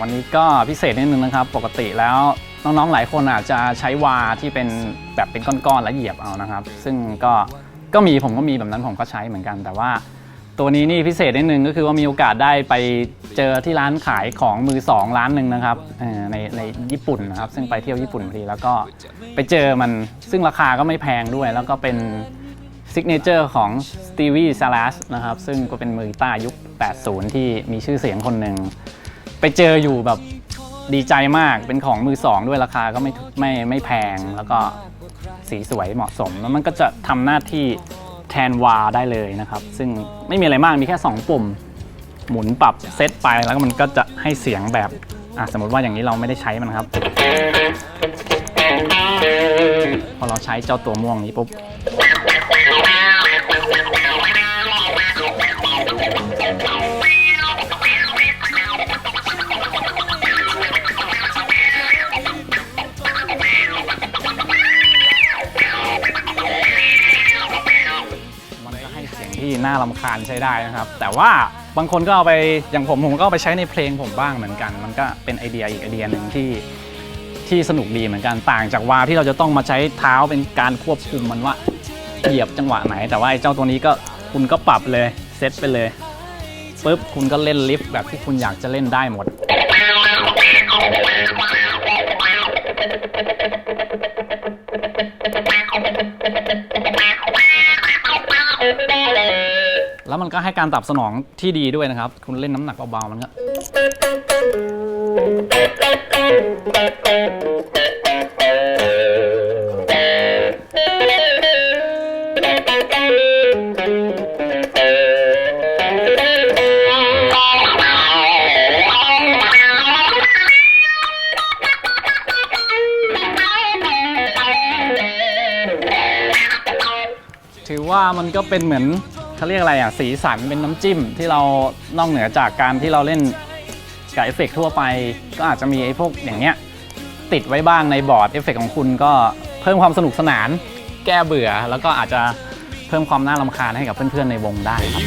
วันนี้ก็พิเศษนิดนึงนะครับ ปกติแล้วน้องๆหลายคนอาจจะใช้วาที่เป็นแบบเป็นก้อนๆแล้วเหยียบเอานะครับ ซึ่งก็ก็มีผมก็มีแบบนั้นผมก็ใช้เหมือนกัน แต่ว่าตัวนี้นี่พิเศษนิดนึงก็คือว่ามีโอกาสได้ไปเจอที่ร้านขายของมือสองร้านหนึ่งนะครับในในญี่ปุ่นนะครับซึ่งไปเที่ยวญี่ปุ่นพอดีแล้วก็ไปเจอมันซึ่งราคาก็ไม่แพงด้วย แล้วก็เป็นซิกเนเจอร์ของ Stevie s a l a s นะครับซึ่งก็เป็นมือกีตายุค 80 ที่มีชื่อเสียงคนหนึ่ง ไปเจออยู่แบบดีใจมากเป็นของมือสองด้วยราคาก็ไม่ไม่ไม่แพงแล้วก็สีสวยเหมาะสม แล้วมันก็จะทำหน้าที่แทนวาได้เลยนะครับ ซึ่งไม่มีอะไรมากมีแค่ 2 ปุ่ม หมุนปรับเซตไปแล้วก็มันก็จะให้เสียงแบบอะสมมติว่าอย่างนี้เราไม่ได้ใช้มันครับ พอเราใช้เจ้าตัวม่วงนี้ปุ๊บ ที่น่ารำคาญใช้ได้นะครับ แต่ว่าบางคนก็เอาไปอย่างผมผมก็เอาไปใช้ในเพลงผมบ้างเหมือนกัน มันก็เป็นไอเดียอีกไอเดียหนึ่งที่ที่สนุกดีเหมือนกันต่างจากวาที่เราจะต้องมาใช้เท้าเป็นการควบคุมมันว่าเหยียบจังหวะไหน แต่ว่าไอ้เจ้าตัวนี้ก็คุณก็ปรับเลยเซตไปเลยปุ๊บคุณก็เล่นลิฟต์แบบที่คุณอยากจะเล่นได้หมด แล้วมันก็ให้การตอบสนองที่ดีด้วยนะครับ คุณเล่นน้ำหนักเบาๆมันก็ ถือว่ามันก็เป็นเหมือนเขาเรียกอะไรอะ สีสันเป็นน้ำจิ้มที่เรานอกเหนือจากการที่เราเล่นกับเอฟเฟกต์ทั่วไป ก็อาจจะมีไอ้พวกอย่างเงี้ยติดไว้บ้างในบอร์ดเอฟเฟกต์ของคุณก็เพิ่มความสนุกสนาน แก้เบื่อ แล้วก็อาจจะเพิ่มความน่ารำคาญให้กับเพื่อนๆในวงได้ครับ